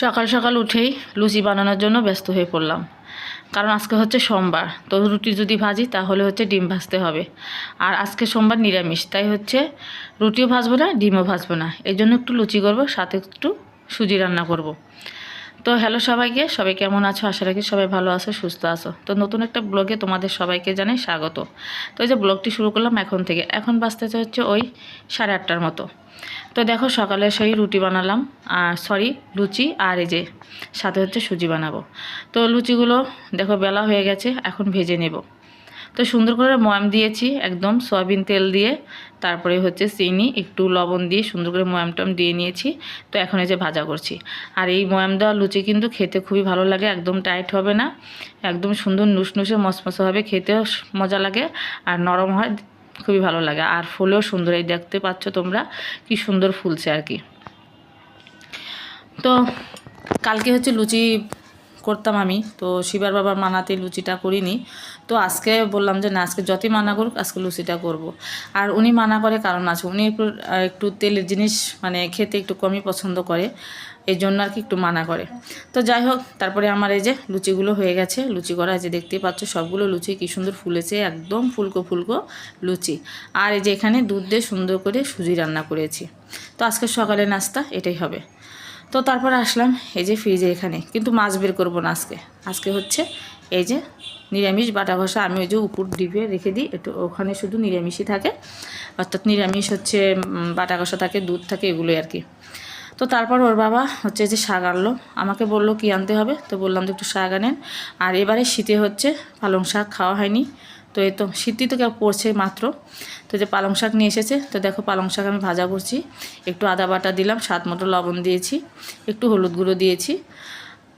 সকাল সকাল উঠেই লুচি বানানোর জন্য ব্যস্ত হয়ে পড়লাম। কারণ আজকে হচ্ছে সোমবার। তো রুটি যদি ভাজি, তাহলে হচ্ছে ডিম ভাজতে হবে। আর আজকে সোমবার নিরামিষ, তাই হচ্ছে রুটিও ভাজবো না, ডিমও ভাজবো না। এই জন্য একটু লুচি করব, সাথে একটু সুজি রান্না করব। তো হ্যালো সবাইকে, সবাই কেমন আছো? আশা রাখি সবাই ভালো আছো, সুস্থ আছো। তো নতুন একটা ব্লগে তোমাদের সবাইকে জানাই স্বাগত। তো এই যে ব্লগটি শুরু করলাম এখন থেকে। এখন বাঁচতে হচ্ছে ওই সাড়ে আটটার মতো। তো দেখো সকালে সেই রুটি বানালাম, আর সরি লুচি আর এই যে সাথে হচ্ছে সুজি বানাবো। তো লুচিগুলো দেখো বেলা হয়ে গেছে, এখন ভেজে নেব। তো সুন্দর করে ময়াম দিয়েছি একদম সয়াবিন তেল দিয়ে, তারপরে হচ্ছে চিনি, একটু লবণ দিয়ে সুন্দর করে ময়াম টয়াম দিয়ে নিয়েছি, তো এখন এই যে ভাজা করছি। আর এই ময়াম দেওয়া লুচি কিন্তু খেতে খুবই ভালো লাগে, একদম টাইট হবে না, একদম সুন্দর নুসনুসে মসমসে হবে, খেতেও মজা লাগে, আর নরম হয় খুবই ভালো লাগে। আর ফুলও সুন্দর, এই দেখতে পাচ্ছ তোমরা কি সুন্দর ফুলছে আর কি। তো কালকে হচ্ছে লুচি করতাম আমি, তো শিবার বাবার মানাতে লুচিটা করিনি। তো আজকে বললাম যে না, আজকে যতই মানা করুক, আজকে লুচিটা করব। আর উনি মানা করে কারণ আছে, উনি একটু একটু তেলের জিনিস মানে খেতে একটু কমই পছন্দ করে এই জন্য আর কি একটু মানা করে। তো যাই হোক, তারপরে আমার এই যে লুচিগুলো হয়ে গেছে, লুচি করা যে দেখতেই পাচ্ছ সবগুলো লুচি কী সুন্দর ফুলেছে, একদম ফুলকো ফুলকো লুচি। আর এই যে এখানে দুধ দিয়ে সুন্দর করে সুজি রান্না করেছি। তো আজকে সকালে নাস্তা, এটাই হবে। তো তারপর আসলাম এই যে ফ্রিজে এখানে, কিন্তু মাছ বের করব না আজকে। আজকে হচ্ছে এই যে নিরামিষ বাটা ঘষা, আমি ওই যে উপর ডিপে রেখে দিই, একটু ওখানে শুধু নিরামিষই থাকে। অর্থাৎ নিরামিষ হচ্ছে বাটা ঘষা থাকে, দুধ থাকে, এগুলোই আর কি। তো তারপর ওর বাবা হচ্ছে যে শাক আনলো। আমাকে বলল, কি আনতে হবে? তো বললাম যে একটু শাক আনেন। আর এবারে শীতে হচ্ছে পালং শাক খাওয়া হয়নি। তো এই তো, শীতই তো কেউ পড়ছে মাত্র। তো যে পালং শাক নিয়ে এসেছে, তো দেখো পালং শাক আমি ভাজা করছি। একটু আদা বাটা দিলাম, স্বাদ মতো লবণ দিয়েছি, একটু হলুদ গুঁড়ো দিয়েছি।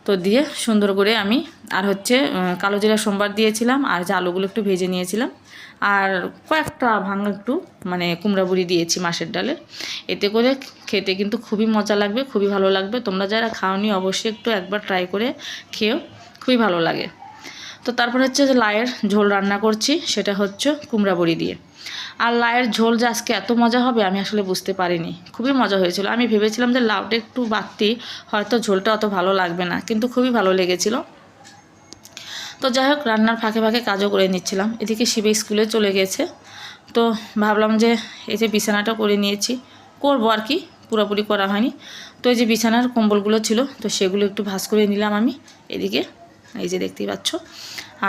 তো দিয়ে সুন্দর করে আমি আর হচ্ছে কালো জিরা সোমবার দিয়েছিলাম আর যে আলুগুলো একটু ভেজে নিয়েছিলাম। আর কয়েকটা ভাঙা একটু মানে কুমড়া বুড়ি দিয়েছি মাসের ডালে। এতে করে খেতে কিন্তু খুবই মজা লাগবে, খুবই ভালো লাগবে। তোমরা যারা খাওনি অবশ্যই একটু একবার ট্রাই করে খেয়েও খুবই ভালো লাগে। তো তারপর হচ্ছে যে লায়ের ঝোল রান্না করছি, সেটা হচ্ছে কুমড়া বড়ি দিয়ে। আর লায়ের ঝোল যে আজকে এত মজা হবে আমি আসলে বুঝতে পারিনি। খুবই মজা হয়েছিল। আমি ভেবেছিলাম যে লাউটা একটু বাড়তি, হয়তো ঝোলটা অত ভালো লাগবে না, কিন্তু খুবই ভালো লেগেছিল। তো যাই হোক, রান্নার ফাঁকে ফাঁকে কাজও করে নিচ্ছিলাম। এদিকে শিবে স্কুলে চলে গেছে। তো ভাবলাম যে এই যে বিছানাটা করে নিয়েছি, করব আর কি, পুরোপুরি করা হয়নি। তো এই যে বিছানার কম্বলগুলো ছিল, তো সেগুলো একটু ভাস করে নিলাম আমি। এদিকে এই যে দেখতেই পাচ্ছ।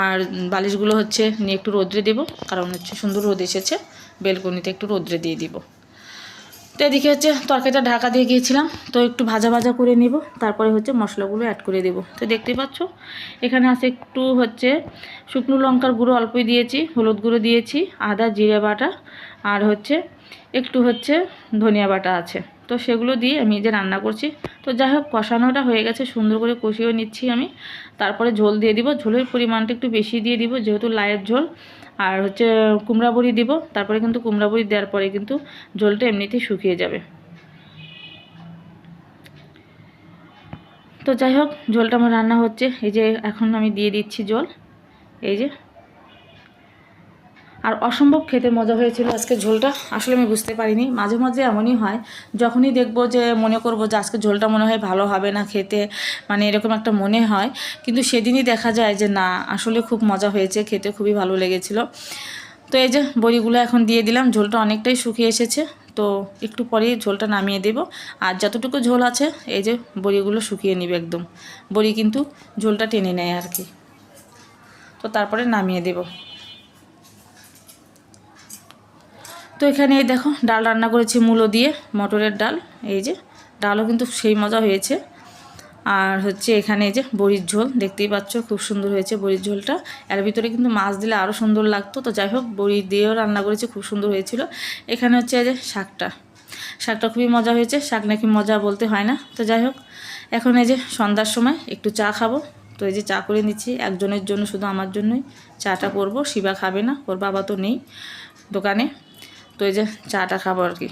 আর বালিশগুলো হচ্ছে নিয়ে একটু রোদ্রে দেবো, কারণ হচ্ছে সুন্দর রোদ এসেছে। বেলকনিতে একটু রোদ্রে দিয়ে দিব। তো এদিকে হচ্ছে তরকারিটা ঢাকা দিয়ে গিয়েছিলাম, তো একটু ভাজা ভাজা করে নিব, তারপরে হচ্ছে মশলাগুলো অ্যাড করে দেব। তো দেখতে পাচ্ছ, এখানে আছে একটু হচ্ছে শুকনো লঙ্কার গুঁড়ো অল্পই দিয়েছি, হলুদ গুঁড়ো দিয়েছি, আদা, জিরে বাটা, আর হচ্ছে একটু হচ্ছে ধনিয়া বাটা আছে। তো সেগুলো দিয়ে আমি যে রান্না করছি। তো যাই হোক কষানোটা হয়ে গেছে, সুন্দর করে কষিয়েও নিচ্ছি আমি। তারপরে ঝোল দিয়ে দিব। ঝোলের পরিমাণটা একটু বেশি দিয়ে দিব, যেহেতু লায়ের ঝোল। আর হচ্ছে কুমড়া বড়ি দিব। তারপরে কিন্তু কুমড়া বড়ি দেওয়ার পরে কিন্তু ঝোলটা এমনিতেই শুকিয়ে যাবে। তো যাই হোক ঝোলটা আমার রান্না হচ্ছে। এই যে এখন আমি দিয়ে দিচ্ছি জল এই যে আর অসম্ভব খেতে মজা হয়েছিল আজকে ঝোলটা। আসলে আমি বুঝতে পারিনি। মাঝে মাঝে এমনই হয়, যখনই দেখব যে মনে করব যে আজকে ঝোলটা মনে হয় ভালো হবে না খেতে মানে এরকম একটা মনে হয়। কিন্তু সেদিনই দেখা যায় যে না, আসলে খুব মজা হয়েছে, খেতে খুবই ভালো লেগেছিল। তো এই যে বড়িগুলো এখন দিয়ে দিলাম, ঝোলটা অনেকটাই শুকিয়ে এসেছে। তো একটু পরেই ঝোলটা নামিয়ে দেব। আর যতটুকু ঝোল আছে, এই যে বড়িগুলো শুকিয়ে নিবে একদম। বড়ি কিন্তু ঝোলটা টেনে নেয় আর কি। তো তারপরে নামিয়ে দেবো। তো এখানে এই দেখো, ডাল রান্না করেছি মূলো দিয়ে, মটরের ডাল, এই যে ডালও কিন্তু সেই মজা হয়েছে। আর হচ্ছে এখানে এই যে বড়ির ঝোল, দেখতেই পাচ্ছ খুব সুন্দর হয়েছে বড়ির ঝোলটা। এর ভিতরে কিন্তু মাছ দিলে আরও সুন্দর লাগতো, তো যাই হোক, বড়ি দিয়েও রান্না করেছি, খুব সুন্দর হয়েছিল। এখানে হচ্ছে এই যে শাকটা শাকটা খুবই মজা হয়েছে, শাক নাকি মজা বলতে হয় না। তো যাই হোক, এখন এই যে সন্ধ্যার সময় একটু চা খাব। তো এই যে চা করে নিচ্ছি, একজনের জন্য শুধু আমার জন্যই। চাটা করব, শিবা খাবে না, ওর বাবা তো নেই দোকানে। তো এই যে চাটা খাব আর কি।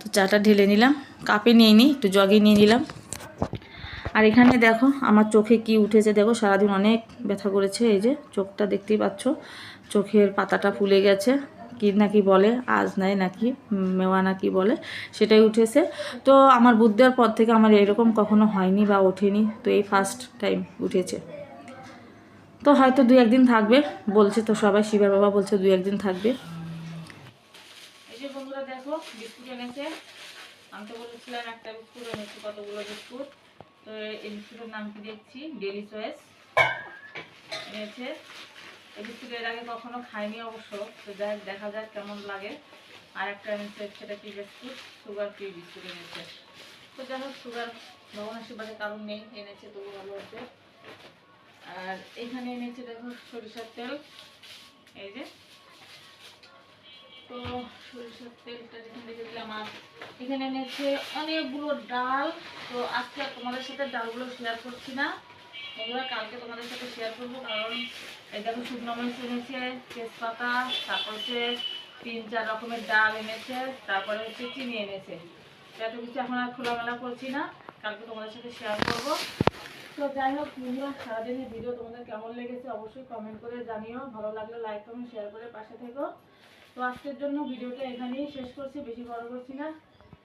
তো চাটা ঢেলে নিলাম, কাপে নিয়ে নিই, একটু জগে নিয়ে নিলাম। আর এখানে দেখো আমার চোখে কি উঠেছে, দেখো সারাদিন অনেক ব্যথা করেছে, এই যে চোখটা দেখতেই পাচ্ছ, চোখের পাতাটা ফুলে গেছে, কি নাকি বলে, আজ নাই নাকি, মেওয়া নাকি বলে, সেটাই উঠেছে। তো আমার বুদ্ধ দেওয়ার পর থেকে আমার এরকম কখনো হয়নি বা ওঠেনি, তো এই ফার্স্ট টাইম উঠেছে। তো হয়তো দু একদিন থাকবে। বলছে তো সবাই, শিবার বাবা বলছে দু একদিন থাকবে। এই যে বন্ধুরা দেখো, বিস্কুট এনেছে। আমি তো বলেছিলাম একটা বিস্কুট কতগুলো বিস্কুট। তো এই বিস্কুটের নাম কি দেখছি? চয়েস এনেছে। বিস্কুট এর আগে কখনো খাইনি অবশ্য। তো যাই দেখা যাক কেমন লাগে। আর একটা এনেছে সেটা কি বিস্কুট? সুগার ফ্রি বিস্কুট এনেছে। তো যাই হোক সুগার ভগবানের সুগারের কারণ নেই, এনেছে, তবু ভালো হচ্ছে আর এখানে এনেছে দেখো সরিষার তেল। এই যে। তো সরিষার তেলটা যেখানে রেখে দিলাম, আর এখানে এনেছে অনেকগুলো ডাল। তো আজকে তোমাদের সাথে ডালগুলো শেয়ার করছি না। বন্ধুরা, কালকে তোমাদের সাথে শেয়ার করব, কারণ এই দেখো শুকনো মরিচ এনেছে, তেজপাতা, তারপর হচ্ছে তিন চার রকমের ডাল এনেছে, তারপরে হচ্ছে চিনি এনেছে। এত কিছু এখন আর খোলামেলা করছি না। কালকে তোমাদের সাথে শেয়ার করব। তো যাই হোক বন্ধুরা সারাদিনের ভিডিও তোমাদের কেমন লেগেছে অবশ্যই কমেন্ট করে জানিও। ভালো লাগলে লাইক কমেন্ট শেয়ার করে পাশে থেকো। তো আজকের জন্য ভিডিওটা এখানেই শেষ করছি, বেশি বড় করছি না।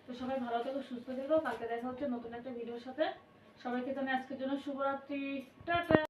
তো সবাই ভালো থেকো, সুস্থ থেকো। কালকে দেখা হচ্ছে নতুন একটা ভিডিওর সাথে। সবাইকে জানাই আজকের জন্য শুভরাত্রি। টাটা!